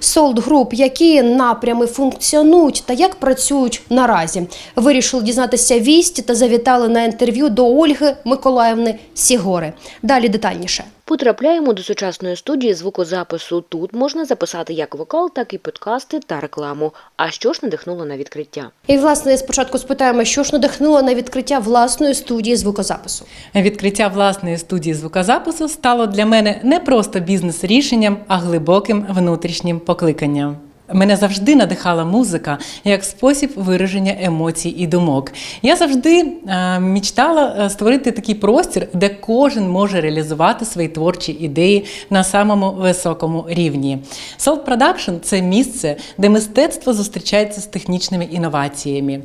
Солд Груп, які напрями функціонують та як працюють наразі. Вирішили дізнатися вісті та завітали на інтерв'ю до Ольги Миколаївни Сігори. Далі детальніше. Потрапляємо до сучасної студії звукозапису. Тут можна записати як вокал, так і подкасти та рекламу. А що ж надихнуло на відкриття? І власне спочатку спитаємо, що ж надихнуло на відкриття власної студії звукозапису. Відкриття власної студії звукозапису стало для мене не просто бізнес-рішенням, а глибоким внутрішнім покликанням. Мене завжди надихала музика як спосіб вираження емоцій і думок. Я завжди е, мічтала е, створити такий простір, де кожен може реалізувати свої творчі ідеї на самому високому рівні. Salt Production – це місце, де мистецтво зустрічається з технічними інноваціями.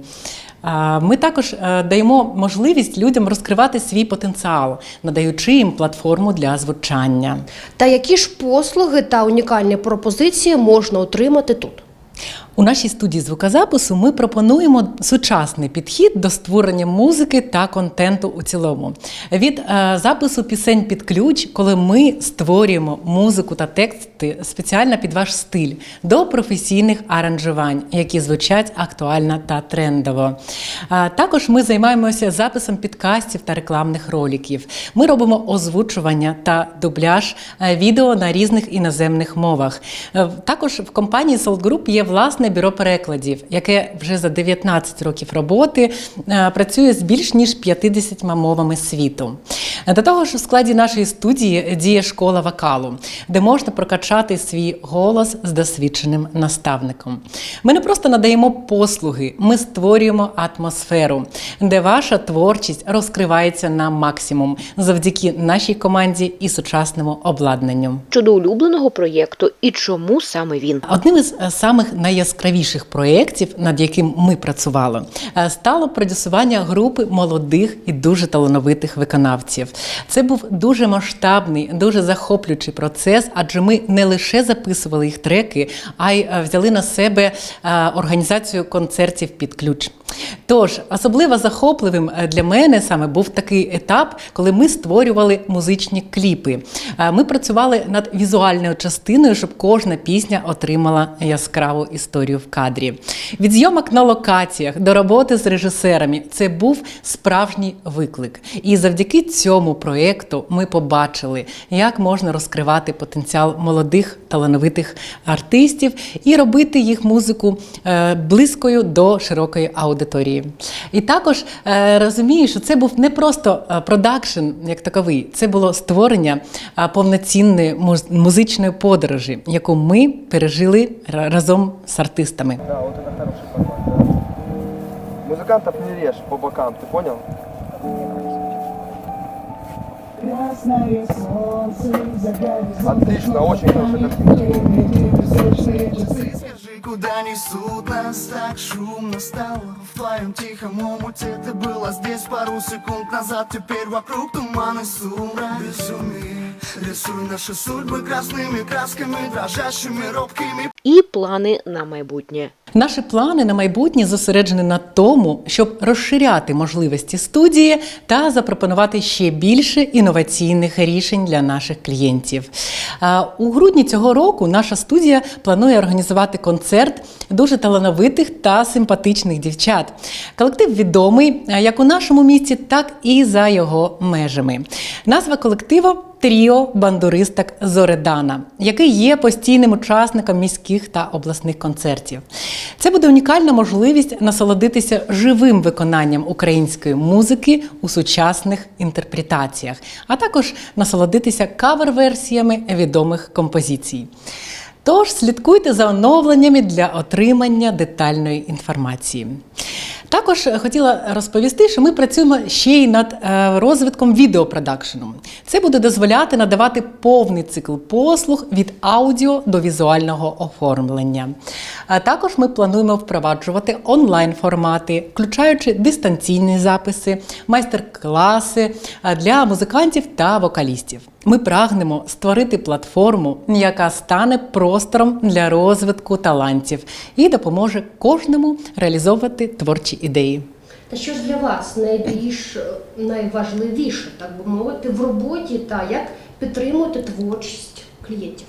Ми також е, даємо можливість людям розкривати свій потенціал, надаючи їм платформу для звучання. Та які ж послуги та унікальні пропозиції можна отримати тут? У нашій студії звукозапису ми пропонуємо сучасний підхід до створення музики та контенту у цілому. Від е, запису пісень під ключ, коли ми створюємо музику та тексти спеціально під ваш стиль, до професійних аранжувань, які звучать актуально та трендово. А також ми займаємося записом підкастів та рекламних роликів. Ми робимо озвучування та дубляж е, відео на різних іноземних мовах. Е, Також в компанії Soul Group є власне бюро перекладів, яке вже за 19 років роботи е, працює з більш ніж 50 мовами світу. До того ж, у складі нашої студії діє школа вокалу, де можна прокачати свій голос з досвідченим наставником. Ми не просто надаємо послуги, ми створюємо атмосферу, де ваша творчість розкривається на максимум завдяки нашій команді і сучасному обладнанню. Щодо улюбленого проєкту і чому саме він? Одним із е, самих найяскравіших проєктів, над яким ми працювали, е, стало продюсування групи молодих і дуже талановитих виконавців. Це був дуже масштабний, дуже захоплюючий процес, адже ми не лише записували їх треки, а й е, взяли на себе е, організацію концертів під ключ. Тож особливо захопливим е, для мене саме був такий етап, коли ми створювали музичні кліпи. Ми працювали над візуальною частиною, щоб кожна пісня отримала яскраву історію в кадрі. Від зйомок на локаціях до роботи з режисерами це був справжній виклик. І завдяки цьому проєкту ми побачили, як можна розкривати потенціал молодих талановитих артистів і робити їх музику е, близькою до широкої аудиторії. І також е, розумію, що це був не просто е, продакшн як таковий, це було створення е, повноцінної муз- музичної подорожі, яку ми пережили ра- разом з артистами. Да, вот это хороший формат, да. Музыкантов не режь по бокам, ты понял? Красное солнце загорит Отлично, очень хорошая картинка. Скажи, куда несут нас так шумно стало В твоем тихом омуте ты была здесь пару секунд назад Теперь вокруг туман и сумрак Безумие Рисуй наши судьбы красными красками Дрожащими, робкими І плани на майбутнє. Наші плани на майбутнє зосереджені на тому, щоб розширяти можливості студії та запропонувати ще більше інноваційних рішень для наших клієнтів. У грудні цього року наша студія планує організувати концерт дуже талановитих та симпатичних дівчат. Колектив відомий як у нашому місті, так і за його межами. Назва колективу Тріо бандуристок Зоредана, який є постійним учасником міських та обласних концертів. Це буде унікальна можливість насолодитися живим виконанням української музики у сучасних інтерпретаціях, а також насолодитися кавер-версіями відомих композицій. Тож слідкуйте за оновленнями для отримання детальної інформації. Також хотіла розповісти, що ми працюємо ще й над е, розвитком відеопродакшену. Це буде дозволяти надавати повний цикл послуг від аудіо до візуального оформлення. А також ми плануємо впроваджувати онлайн-формати, включаючи дистанційні записи, майстер-класи для музикантів та вокалістів. Ми прагнемо створити платформу, яка стане простором для розвитку талантів і допоможе кожному реалізовувати творчі ідеї. Та що ж для вас найбільш е, найважливіше, так би мовити, в роботі та як підтримувати творчість клієнтів?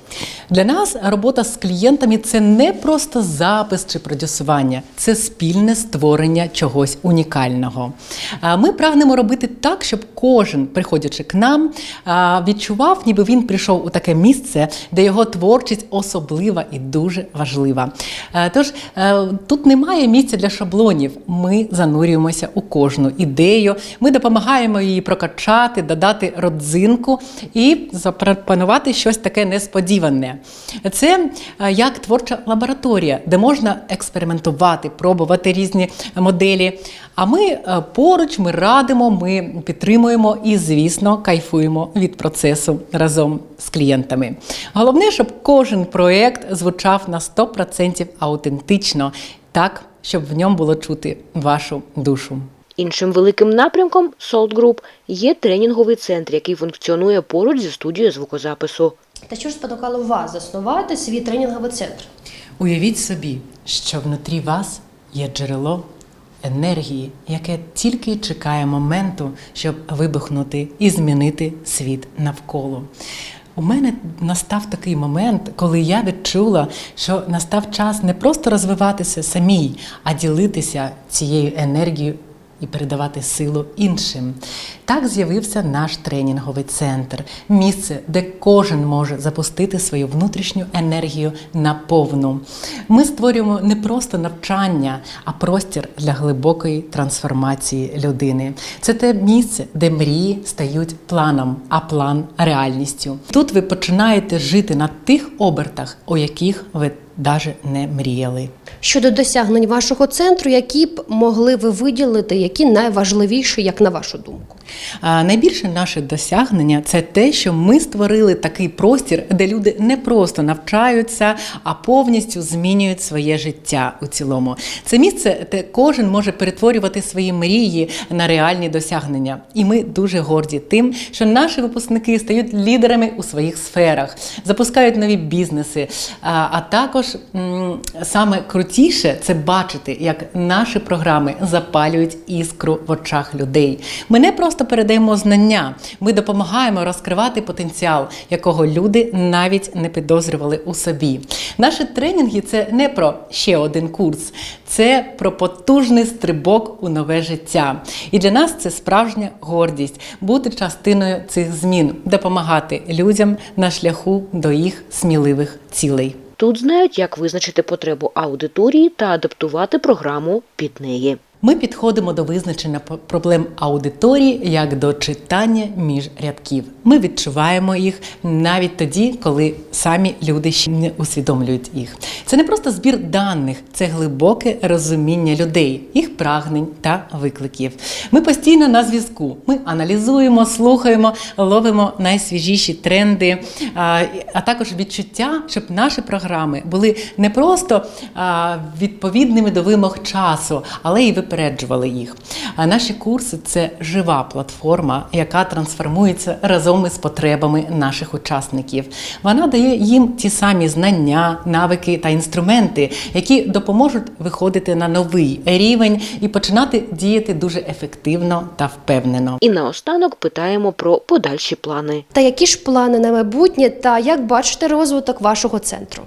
Для нас робота з клієнтами це не просто запис чи продюсування, це спільне створення чогось унікального. Ми прагнемо робити так, щоб кожен, приходячи к нам, відчував, ніби він прийшов у таке місце, де його творчість особлива і дуже важлива. Тож тут немає місця для шаблонів. Ми занурюємося у кожну ідею. Ми допомагаємо її прокачати, додати родзинку і запропонувати щось таке несподіване. Це е, як творча лабораторія, де можна експериментувати, пробувати різні моделі. А ми е, поруч, ми радимо, ми підтримуємо і, звісно, кайфуємо від процесу разом з клієнтами. Головне, щоб кожен проєкт звучав на 100% аутентично, так, щоб в ньому було чути вашу душу. Іншим великим напрямком Salt Group є тренінговий центр, який функціонує поруч зі студією звукозапису. Та що ж спонукало вас заснувати свій тренінговий центр? Уявіть собі, що внутрі вас є джерело енергії, яке тільки чекає моменту, щоб вибухнути і змінити світ навколо. У мене настав такий момент, коли я відчула, що настав час не просто розвиватися самій, а ділитися цією енергією і передавати силу іншим. Так з'явився наш тренінговий центр, місце, де кожен може запустити свою внутрішню енергію наповну. Ми створюємо не просто навчання, а простір для глибокої трансформації людини. Це те місце, де мрії стають планом, а план реальністю. Тут ви починаєте жити на тих обертах, у яких ви навіть не мріяли. Щодо досягнень вашого центру, які б могли ви виділити, які найважливіші, як на вашу думку? А найбільше наше досягнення це те, що ми створили такий простір, де люди не просто навчаються, а повністю змінюють своє життя у цілому. Це місце, де кожен може перетворювати свої мрії на реальні досягнення. І ми дуже горді тим, що наші випускники стають лідерами у своїх сферах, запускають нові бізнеси. А, а також м, саме крутіше це бачити, як наші програми запалюють іскру в очах людей. Ми не просто передаємо знання, ми допомагаємо розкривати потенціал, якого люди навіть не підозрювали у собі. Наші тренінги це не про ще один курс, це про потужний стрибок у нове життя. І для нас це справжня гордість бути частиною цих змін, допомагати людям на шляху до їх сміливих цілей. Тут знають, як визначити потребу аудиторії та адаптувати програму під неї. Ми підходимо до визначення проблем аудиторії як до читання між рядків. Ми відчуваємо їх навіть тоді, коли самі люди ще не усвідомлюють їх. Це не просто збір даних, це глибоке розуміння людей, їх прагнень та викликів. Ми постійно на зв'язку. Ми аналізуємо, слухаємо, ловимо найсвіжіші тренди, а, також відчуття, щоб наші програми були не просто відповідними до вимог часу, але й випереджували їх. Наші курси це жива платформа, яка трансформується разом із потребами наших учасників. Вона дає їм ті самі знання, навики та інструменти, які допоможуть виходити на новий рівень і починати діяти дуже ефективно та впевнено. І наостанок питаємо про подальші плани. Та які ж плани на майбутнє, та як бачите розвиток вашого центру?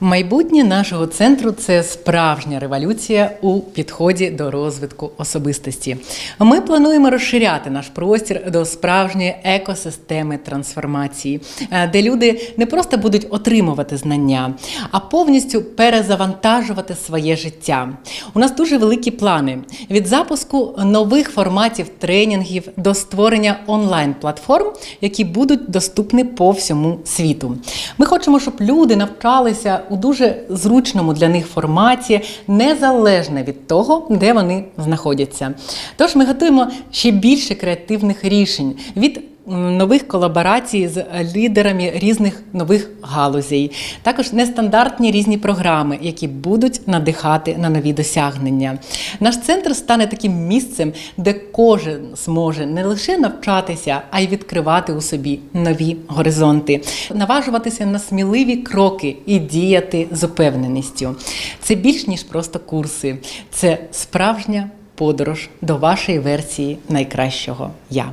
Майбутнє нашого центру це справжня революція у підході до розвитку особистості. Ми плануємо розширяти наш простір до справжньої екосистеми трансформації, е, де люди не просто будуть отримувати знання, а повністю перезавантажувати своє життя. У нас дуже великі плани від запуску нових форматів тренінгів до створення онлайн-платформ, які будуть доступні по всьому світу. Ми хочемо, щоб люди навчалися у дуже зручному для них форматі, незалежно від того, де вони знаходяться. Тож ми готуємо ще більше креативних рішень від нових колаборацій з лідерами різних нових галузей, також нестандартні різні програми, які будуть надихати на нові досягнення. Наш центр стане таким місцем, де кожен зможе не лише навчатися, а й відкривати у собі нові горизонти, наважуватися на сміливі кроки і діяти з упевненістю. Це більш ніж просто курси, це справжня подорож до вашої версії найкращого я.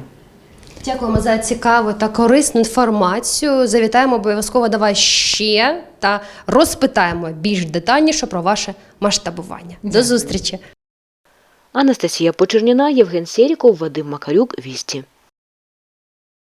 Дякуємо за цікаву та корисну інформацію. Завітаємо обов'язково до вас ще та розпитаємо більш детальніше про ваше масштабування. До Дякую. зустрічі! Анастасія Почерніна, Євген Серіков, Вадим Макарюк, Вісті.